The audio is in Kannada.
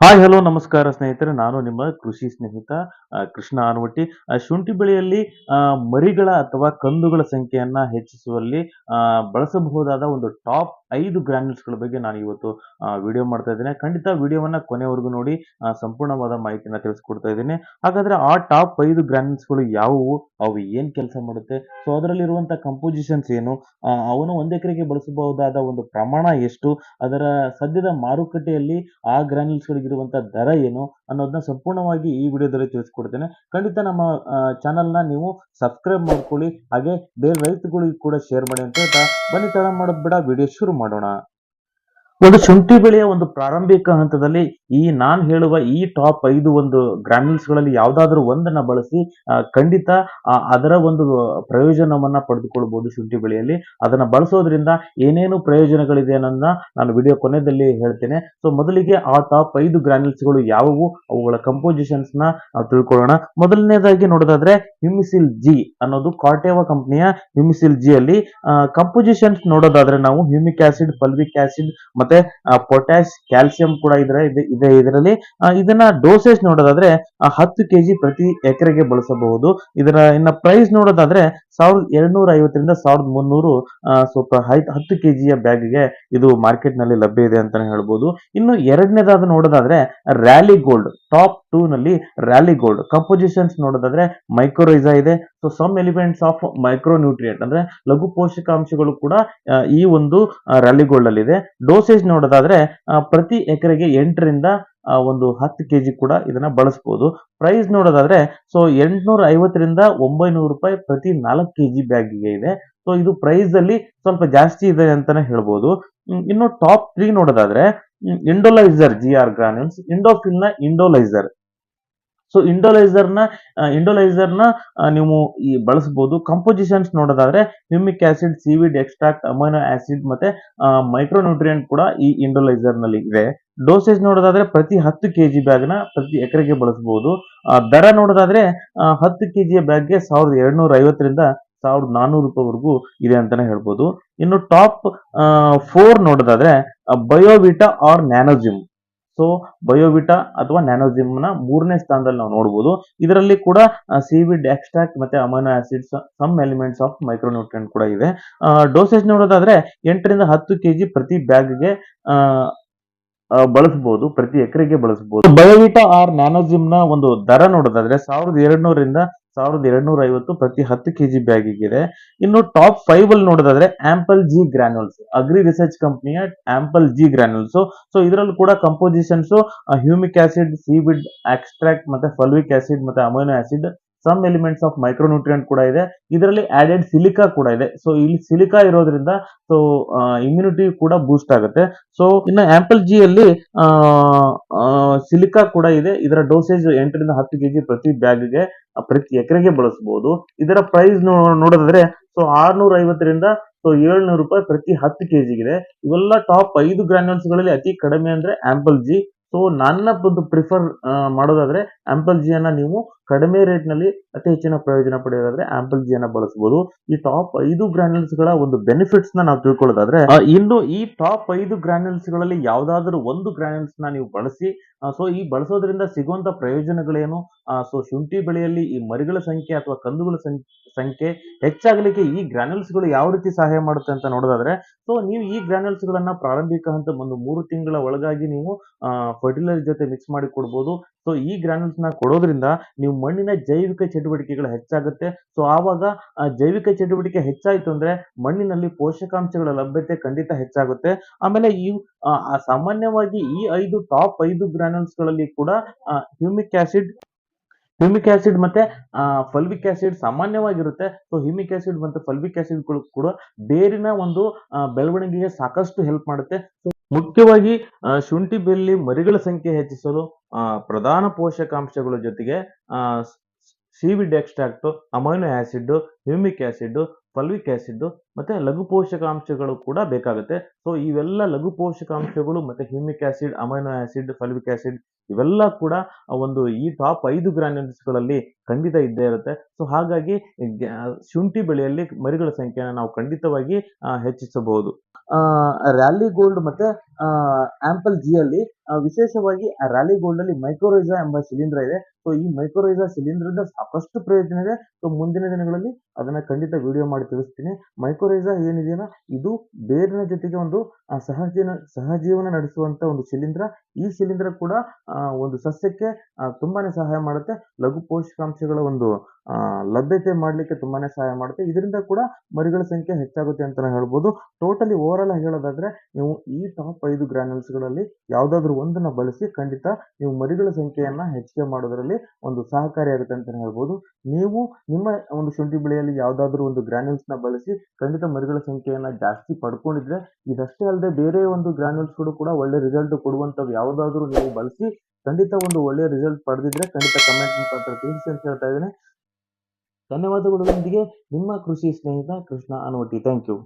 ಹಾಯ್ ಹಲೋ ನಮಸ್ಕಾರ ಸ್ನೇಹಿತರೆ. ನಾನು ನಿಮ್ಮ ಕೃಷಿ ಸ್ನೇಹಿತ ಕೃಷ್ಣ ಆನವಟ್ಟಿ. ಶುಂಠಿ ಬೆಳೆಯಲ್ಲಿ ಮರಿಗಳ ಅಥವಾ ಕಂದುಗಳ ಸಂಖ್ಯೆಯನ್ನ ಹೆಚ್ಚಿಸುವಲ್ಲಿ ಬಳಸಬಹುದಾದ ಒಂದು ಟಾಪ್ ಐದು ಗ್ರಾನ್ಯೂಲ್ಸ್ಗಳ ಬಗ್ಗೆ ನಾನು ಇವತ್ತು ವಿಡಿಯೋ ಮಾಡ್ತಾ ಇದ್ದೇನೆ. ಖಂಡಿತ ವಿಡಿಯೋವನ್ನ ಕೊನೆವರೆಗೂ ನೋಡಿ ಸಂಪೂರ್ಣವಾದ ಮಾಹಿತಿನ ತಿಳಿಸ್ಕೊಡ್ತಾ ಇದ್ದೀನಿ. ಹಾಗಾದ್ರೆ ಆ ಟಾಪ್ ಐದು ಗ್ರಾನ್ಯೂಲ್ಸ್ಗಳು ಯಾವುವು? ಅವು ಏನ್ ಕೆಲಸ ಮಾಡುತ್ತೆ? ಸೊ ಅದರಲ್ಲಿರುವಂತಹ ಕಂಪೋಸಿಷನ್ಸ್ ಏನು? ಅವನು ಒಂದ್ ಎಕರೆಗೆ ಬಳಸಬಹುದಾದ ಒಂದು ಪ್ರಮಾಣ ಎಷ್ಟು? ಅದರ ಸದ್ಯದ ಮಾರುಕಟ್ಟೆಯಲ್ಲಿ ಆ ಗ್ರಾನ್ಯೂಲ್ಸ್ಗಳಿಗಿರುವಂತ ದರ ಏನು ಅನ್ನೋದನ್ನ ಸಂಪೂರ್ಣವಾಗಿ ಈ ವಿಡಿಯೋದಲ್ಲಿ ತಿಳಿಸ್ಕೊಡ್ತೇನೆ. ಖಂಡಿತ ನಮ್ಮ ಚಾನಲ್ನ ನೀವು ಸಬ್ಸ್ಕ್ರೈಬ್ ಮಾಡ್ಕೊಳ್ಳಿ, ಹಾಗೆ ಬೇರೆ ರೈತಗಳಿಗೆ ಕೂಡ ಶೇರ್ ಮಾಡಿ ಅಂತ ಹೇಳ್ತಾ, ಬನ್ನಿ ತಡ ಮಾಡೋದ್ ಬೇಡ ವಿಡಿಯೋ ಶುರು ಮಾಡೋಣ. ಒಂದು ಶುಂಠಿ ಬೆಳೆಯ ಒಂದು ಪ್ರಾರಂಭಿಕ ಹಂತದಲ್ಲಿ ಈ ನಾನ್ ಹೇಳುವ ಈ ಟಾಪ್ ಐದು ಒಂದು ಗಳಲ್ಲಿ ಯಾವ್ದಾದ್ರು ಒಂದನ್ನ ಬಳಸಿ ಖಂಡಿತ ಅದರ ಒಂದು ಪ್ರಯೋಜನವನ್ನ ಪಡೆದುಕೊಳ್ಬಹುದು ಶುಂಠಿ ಬೆಳೆಯಲ್ಲಿ. ಅದನ್ನ ಬಳಸೋದ್ರಿಂದ ಏನೇನು ಪ್ರಯೋಜನಗಳಿದೆ ಅನ್ನೋದನ್ನ ನಾನು ವಿಡಿಯೋ ಕೊನೆಯಲ್ಲಿ ಹೇಳ್ತೇನೆ. ಸೊ ಮೊದಲಿಗೆ ಆ ಟಾಪ್ ಐದು ಗಳು ಯಾವುವು? ಅವುಗಳ ಕಂಪೋಸಿಷನ್ಸ್ನ ತಿಳ್ಕೊಳ್ಳೋಣ. ಮೊದಲನೇದಾಗಿ ನೋಡೋದಾದ್ರೆ ಹ್ಯೂಮಿಸಿಲ್ ಜಿ ಅನ್ನೋದು ಕಾರ್ಟೇವಾ ಕಂಪನಿಯ ಹ್ಯೂಮಿಸಿಲ್ ಜಿ ಅಲ್ಲಿ ಕಂಪೋಸಿಷನ್ಸ್ ನೋಡೋದಾದ್ರೆ ನಾವು ಹ್ಯೂಮಿಕ್ ಆಸಿಡ್ ಪಲ್ವಿಕ್ ಆಸಿಡ್ ಮತ್ತೆ ಪೊಟ್ಯಾಶ್ ಕ್ಯಾಲ್ಸಿಯಂ ಕೂಡ ಇದ್ರೆ ಇದೆ ಇದೆ ಇದರಲ್ಲಿ. ಇದನ್ನ ಡೋಸೇಜ್ ನೋಡೋದಾದ್ರೆ ಹತ್ತು ಕೆಜಿ ಪ್ರತಿ ಎಕರೆಗೆ ಬಳಸಬಹುದು. ಇದರ, ಇನ್ನ ಪ್ರೈಸ್ ನೋಡೋದಾದ್ರೆ, ಸಾವಿರದ ಎರಡ್ನೂರ ಐವತ್ತರಿಂದ ಸಾವಿರದ ಮುನ್ನೂರು ಸ್ವಲ್ಪ ಹತ್ತು ಕೆಜಿಯ ಬ್ಯಾಗ್ಗೆ ಇದು ಮಾರ್ಕೆಟ್ನಲ್ಲಿ ಲಭ್ಯ ಇದೆ ಅಂತಾನೆ ಹೇಳ್ಬೋದು. ಇನ್ನು ಎರಡನೇದಾದ ನೋಡೋದಾದ್ರೆ ರ್ಯಾಲಿ ಗೋಲ್ಡ್ ಟಾಪ್ ಟೂ ನಲ್ಲಿ ರ್ಯಾಲಿ ಗೋಲ್ಡ್ ಕಂಪೋಸಿಷನ್ಸ್ ನೋಡೋದಾದ್ರೆ ಮೈಕ್ರೋರೈಸಾ ಇದೆ. So some elements of micro nutrient ಅಂದ್ರೆ ಲಘು ಪೋಷಕಾಂಶಗಳು ಕೂಡ ಈ ಒಂದು ರ್ಯಾಲಿ ಗೋಲ್ಡ್ ಅಲ್ಲಿ ಇದೆ. ಡೋಸೇಜ್ ನೋಡೋದಾದ್ರೆ ಪ್ರತಿ ಎಕರೆಗೆ ಎಂಟರಿಂದ ಒಂದು ಹತ್ತು ಕೆಜಿ ಕೂಡ ಇದನ್ನ ಬಳಸಬಹುದು ಪ್ರೈಸ್ ನೋಡೋದಾದ್ರೆ ಸೊ ಎಂಟುನೂರ ಐವತ್ತರಿಂದ ಒಂಬೈನೂರು ರೂಪಾಯಿ ಪ್ರತಿ ನಾಲ್ಕು ಕೆಜಿ ಬ್ಯಾಗಿಗೆ ಇದೆ. ಸೊ ಇದು ಪ್ರೈಸ್ ಅಲ್ಲಿ ಸ್ವಲ್ಪ ಜಾಸ್ತಿ ಇದೆ ಅಂತಾನೆ ಹೇಳ್ಬೋದು. ಇನ್ನು ಟಾಪ್ ತ್ರೀ ನೋಡೋದಾದ್ರೆ ಇಂಡೋಲೈಸರ್ ಜಿ ಆರ್ ಗ್ರಾನ್ಯೂಲ್ಸ್ ಇಂಡೋಫಿಲ್ನ ಇಂಡೋಲೈಸರ್ ಸೊ ಇಂಡೋಲೈಸರ್ನ ಇಂಡೋಲೈಸರ್ನ ನೀವು ಈ ಬಳಸಬಹುದು ಕಂಪೋಸಿಷನ್ಸ್ ನೋಡೋದಾದ್ರೆ humic acid seaweed extract amino acid ಮತ್ತೆ ಮೈಕ್ರೋನ್ಯೂಟ್ರಿಯೆಂಟ್ ಕೂಡ ಈ ಇಂಡೋಲೈಸರ್ನಲ್ಲಿ ಇದೆ. ಡೋಸೇಜ್ ನೋಡೋದಾದ್ರೆ, ಪ್ರತಿ ಹತ್ತು ಕೆಜಿ ಬ್ಯಾಗ್ನ ಪ್ರತಿ ಎಕರೆಗೆ ಬಳಸಬಹುದು ದರ ನೋಡೋದಾದ್ರೆ ಹತ್ತು ಕೆಜಿಯ ಬ್ಯಾಗ್ಗೆ ಸಾವಿರದ ಎರಡ್ನೂರ ಐವತ್ತರಿಂದ ಸಾವಿರದ ನಾನ್ನೂರು ರೂಪಾಯಿವರೆಗೂ ಇದೆ ಅಂತಾನೆ ಹೇಳ್ಬೋದು. ಇನ್ನು ಟಾಪ್ ಫೋರ್ ನೋಡೋದಾದ್ರೆ ಬಯೋವಿಟಾ ಆರ್ ನ್ಯಾನೋಜಿಮ್ ಸೊ ಬಯೋವಿಟಾ ಅಥವಾ ನ್ಯಾನೋಜಿಮ್ನ ಮೂರನೇ ಸ್ಥಾನದಲ್ಲಿ ನಾವು ನೋಡಬಹುದು ಇದರಲ್ಲಿ ಕೂಡ ಸಿವಿಡ್ ಎಕ್ಸ್ಟ್ರಾಕ್ಟ್ ಮತ್ತೆ amino acids some elements of micronutrient ಕೂಡ ಇದೆ. ಡೋಸೇಜ್ ನೋಡೋದಾದ್ರೆ, ಎಂಟರಿಂದ ಹತ್ತು ಕೆಜಿ ಪ್ರತಿ ಬ್ಯಾಗ್ಗೆ ಬಳಸಬಹುದು ಪ್ರತಿ ಎಕರೆಗೆ ಬಳಸಬಹುದು ಬಯೋವಿಟಾ ಆರ್ ನ್ಯಾನೋಜಿಮ್ನ ಒಂದು ದರ ನೋಡೋದಾದ್ರೆ, ಸಾವಿರದ ಎರಡ್ನೂರರಿಂದ ಸಾವಿರದ ಎರಡ್ನೂರ ಐವತ್ತು ಪ್ರತಿ ಹತ್ತು ಕೆಜಿ ಬ್ಯಾಗಿಗೆ ಇದೆ ಇನ್ನು ಟಾಪ್ ಫೈವ್ ಅಲ್ಲಿ ನೋಡೋದಾದ್ರೆ ample G granules agri research ಕಂಪ್ನಿಯ ample G granules so ಇದರಲ್ಲೂ ಕೂಡ compositions humic acid seaweed extract ಮತ್ತೆ ಫಲ್ವಿಕ್ ಆಸಿಡ್ ಮತ್ತೆ amino acid some elements of micronutrient ಕೂಡ ಇದೆ. ಇದರಲ್ಲಿ ಆಡೆಡ್ ಸಿಲಿಕಾ ಕೂಡ ಇದೆ. ಸೊ ಇಲ್ಲಿ ಸಿಲಿಕಾ ಇರೋದ್ರಿಂದ ಸೊ ಇಮ್ಯುನಿಟಿ ಕೂಡ ಬೂಸ್ಟ್ ಆಗುತ್ತೆ. ಸೊ ಇನ್ನು ಆಂಪಲ್ ಜಿ ಅಲ್ಲಿ ಸಿಲಿಕಾ ಕೂಡ ಇದೆ. ಇದರ ಡೋಸೇಜ್ ಎಂಟರಿಂದ ಹತ್ತು ಕೆಜಿ ಪ್ರತಿ ಬ್ಯಾಗ್ಗೆ ಪ್ರತಿ ಎಕರೆಗೆ ಬಳಸಬಹುದು ಇದರ ಪ್ರೈಸ್ ನೋಡಿದ್ರೆ ಸೊ ಆರ್ನೂರ ಐವತ್ತರಿಂದ ಸೊ ಏಳ್ನೂರು ರೂಪಾಯಿ ಪ್ರತಿ ಹತ್ತು ಕೆಜಿಗಿದೆ ಇವೆಲ್ಲ ಟಾಪ್ ಐದು ಗ್ರಾನ್ಯೂಲ್ಸ್ಗಳಲ್ಲಿ ಅತಿ ಕಡಿಮೆ ಅಂದ್ರೆ ಆಂಪಲ್ ಜಿ ಸೊ ನನ್ನ ಒಂದು ಪ್ರಿಫರ್ ಮಾಡೋದಾದ್ರೆ ಆಂಪಲ್ ಜಿಯನ್ನ ನೀವು ಕಡಿಮೆ ರೇಟ್ನಲ್ಲಿ ಅತಿ ಹೆಚ್ಚಿನ ಪ್ರಯೋಜನ ಪಡೆಯೋದಾದ್ರೆ ಆಂಪಲ್ ಜಿಯನ್ನ ಬಳಸಬಹುದು ಈ ಟಾಪ್ ಐದು ಗ್ರಾನ್ಯೂಲ್ಸ್ಗಳ ಒಂದು ಬೆನಿಫಿಟ್ಸ್ನ ನಾವು ತಿಳ್ಕೊಳ್ಳೋದಾದ್ರೆ ಇನ್ನು ಈ ಟಾಪ್ ಐದು ಗ್ರಾನ್ಯೂಲ್ಸ್ಗಳಲ್ಲಿ ಯಾವ್ದಾದ್ರು ಒಂದು ಗ್ರಾನ್ಯೂಲ್ಸ್ನ ನೀವು ಬಳಸಿ ಸೊ ಈ ಬಳಸೋದ್ರಿಂದ ಸಿಗುವಂತ ಪ್ರಯೋಜನಗಳೇನು? ಸೊ ಶುಂಠಿ ಬೆಳೆಯಲ್ಲಿ ಈ ಮರಿಗಳ ಸಂಖ್ಯೆ ಅಥವಾ ಕಂದುಗಳ ಸಂಖ್ಯೆ ಹೆಚ್ಚಾಗಲಿಕ್ಕೆ ಈ ಗ್ರಾನ್ಯೂಲ್ಸ್ಗಳು ಯಾವ ರೀತಿ ಸಹಾಯ ಮಾಡುತ್ತೆ ಅಂತ ನೋಡೋದಾದ್ರೆ ಸೊ ನೀವು ಈ ಗ್ರಾನ್ಯೂಲ್ಸ್ ಗಳನ್ನ ಪ್ರಾರಂಭಿಕ ಹಂತ ಒಂದು ಮೂರು ತಿಂಗಳ ಒಳಗಾಗಿ ನೀವು ಫರ್ಟಿಲೈಸರ್ ಜೊತೆ ಮಿಕ್ಸ್ ಮಾಡಿ ಕೊಡ್ಬೋದು. ಸೊ ಈ ಗ್ರಾನ್ಯೂಲ್ಸ್ನ ಕೊಡೋದ್ರಿಂದ ನೀವು ಮಣ್ಣಿನ ಜೈವಿಕ ಚಟುವಟಿಕೆಗಳು ಹೆಚ್ಚಾಗುತ್ತೆ. ಸೊ ಆವಾಗ ಜೈವಿಕ ಚಟುವಟಿಕೆ ಹೆಚ್ಚಾಯ್ತು ಅಂದ್ರೆ ಮಣ್ಣಿನಲ್ಲಿ ಪೋಷಕಾಂಶಗಳ ಲಭ್ಯತೆ ಖಂಡಿತ ಹೆಚ್ಚಾಗುತ್ತೆ. ಆಮೇಲೆ ಈ ಸಾಮಾನ್ಯವಾಗಿ ಈ ಐದು ಟಾಪ್ ಐದು ಗಳಲ್ಲಿ ಕೂಡ ಹ್ಯೂಮಿಕ್ ಆಸಿಡ್ ಹ್ಯೂಮಿಕ್ ಆಸಿಡ್ ಮತ್ತೆ ಫಲ್ವಿಕ್ ಆಸಿಡ್ ಸಾಮಾನ್ಯವಾಗಿರುತ್ತೆ. ಸೊ ಹ್ಯೂಮಿಕ್ ಆಸಿಡ್ ಮತ್ತು ಫಲ್ವಿಕ್ ಆಸಿಡ್ ಕೂಡ ಬೇರಿನ ಒಂದು ಬೆಳವಣಿಗೆಗೆ ಸಾಕಷ್ಟು ಹೆಲ್ಪ್ ಮಾಡುತ್ತೆ. ಮುಖ್ಯವಾಗಿ ಶುಂಠಿ ಬೆಲ್ಲಿ ಮರಿಗಳ ಸಂಖ್ಯೆ ಹೆಚ್ಚಿಸಲು ಪ್ರಧಾನ ಪೋಷಕಾಂಶಗಳ ಜೊತೆಗೆ seaweed extract, amino acid humic acid fulvic acid ಮತ್ತು ಲಘು ಪೋಷಕಾಂಶಗಳು ಕೂಡ ಬೇಕಾಗುತ್ತೆ. ಸೊ ಇವೆಲ್ಲ ಲಘು ಪೋಷಕಾಂಶಗಳು ಮತ್ತು humic acid, amino acid, fulvic acid ಇವೆಲ್ಲ ಕೂಡ ಒಂದು ಈ ಟಾಪ್ ಐದು ಗ್ರಾನ್ಯೂಲ್ಸ್ಗಳಲ್ಲಿ ಖಂಡಿತ ಇದ್ದೇ ಇರುತ್ತೆ. ಸೊ ಹಾಗಾಗಿ ಶುಂಠಿ ಬೆಳೆಯಲ್ಲಿ ಮರಿಗಳ ಸಂಖ್ಯೆನ ನಾವು ಖಂಡಿತವಾಗಿ ಹೆಚ್ಚಿಸಬಹುದು. ರ್ಯಾಲಿ ಗೋಲ್ಡ್ ಮತ್ತು ಆ್ಯಂಪಲ್ ಜಿ ಅಲ್ಲಿ ಆ, ವಿಶೇಷವಾಗಿ ರ್ಯಾಲಿ ಗೋಲ್ಡ್ ಅಲ್ಲಿ ಮೈಕ್ರೋರೈಸಾ ಎಂಬ ಶಿಲೀಂಧ್ರ ಇದೆ. ಸೊ ಈ ಮೈಕ್ರೋರೈಸಾ ಶಿಲೀಂಧ್ರದಿಂದ ಸಾಕಷ್ಟು ಪ್ರಯೋಜನ ಇದೆ. ಸೊ ಮುಂದಿನ ದಿನಗಳಲ್ಲಿ ಅದನ್ನ ಖಂಡಿತ ವಿಡಿಯೋ ಮಾಡಿ ತಿಳಿಸ್ತೀನಿ. ಮೈಕ್ರೋರೈಸಾ ಏನಿದೆಯಲ್ಲ ಇದು ಬೇರಿನ ಜೊತೆಗೆ ಒಂದು ಸಹಜೀವನ ಸಹಜೀವನ ನಡೆಸುವಂತ ಒಂದು ಶಿಲೀಂಧ್ರ ಈ ಶಿಲೀಂಧ್ರ ಕೂಡ ಒಂದು ಸಸ್ಯಕ್ಕೆ ತುಂಬಾನೇ ಸಹಾಯ ಮಾಡುತ್ತೆ. ಲಘು ಪೋಷಕಾಂಶಗಳ ಒಂದು ಲಭ್ಯತೆ ಮಾಡಲಿಕ್ಕೆ ತುಂಬಾನೇ ಸಹಾಯ ಮಾಡುತ್ತೆ. ಇದರಿಂದ ಕೂಡ ಮರಿಗಳ ಸಂಖ್ಯೆ ಹೆಚ್ಚಾಗುತ್ತೆ ಅಂತ ಹೇಳ್ಬೋದು. ಟೋಟಲಿ ಓವರ್ ಆಲ್ ಹೇಳೋದಾದ್ರೆ ನೀವು ಈ ಟಾಪ್ ಐದು ಗ್ರಾನಲ್ಸ್ಗಳಲ್ಲಿ ಯಾವ್ದಾದ್ರು ಒಂದನ್ನ ಬಳಸಿ ಖಂಡಿತ ನೀವು ಮರಿಗಳ ಸಂಖ್ಯೆಯನ್ನ ಹೆಚ್ಚಿಗೆ ಮಾಡೋದರಲ್ಲಿ ಒಂದು ಸಹಕಾರಿಯಾಗುತ್ತೆ ಅಂತ ಹೇಳ್ಬೋದು. ನೀವು ನಿಮ್ಮ ಒಂದು ಶುಂಠಿ ಬೆಳೆಯಲ್ಲಿ ಯಾವುದಾದ್ರೂ ಒಂದು granules ನ ಬಳಸಿ ಖಂಡಿತ ಮರಿಗಳ ಸಂಖ್ಯೆಯನ್ನ ಜಾಸ್ತಿ ಪಡ್ಕೊಂಡಿದ್ರೆ ಇದಷ್ಟೇ ಅಲ್ಲದೆ ಬೇರೆ ಒಂದು ಗ್ರಾನ್ಯೂಲ್ಸ್ ಕೂಡ ಒಳ್ಳೆ ರಿಸಲ್ಟ್ ಕೊಡುವಂಥವು ಯಾವ್ದಾದ್ರು ನೀವು ಬಳಸಿ ಖಂಡಿತ ಒಂದು ಒಳ್ಳೆಯ ರಿಸಲ್ಟ್ ಪಡೆದಿದ್ರೆ ಖಂಡಿತ ಕಮೆಂಟ್ ಮುಖಾಂತರ ತಿಳಿಸಿ ಅಂತ ಹೇಳ್ತಾ ಇದ್ದೇನೆ. ಧನ್ಯವಾದಗಳೊಂದಿಗೆ ನಿಮ್ಮ ಕೃಷಿ ಸ್ನೇಹಿತ ಕೃಷ್ಣ ಅನುವಟಿ ಥ್ಯಾಂಕ್ ಯು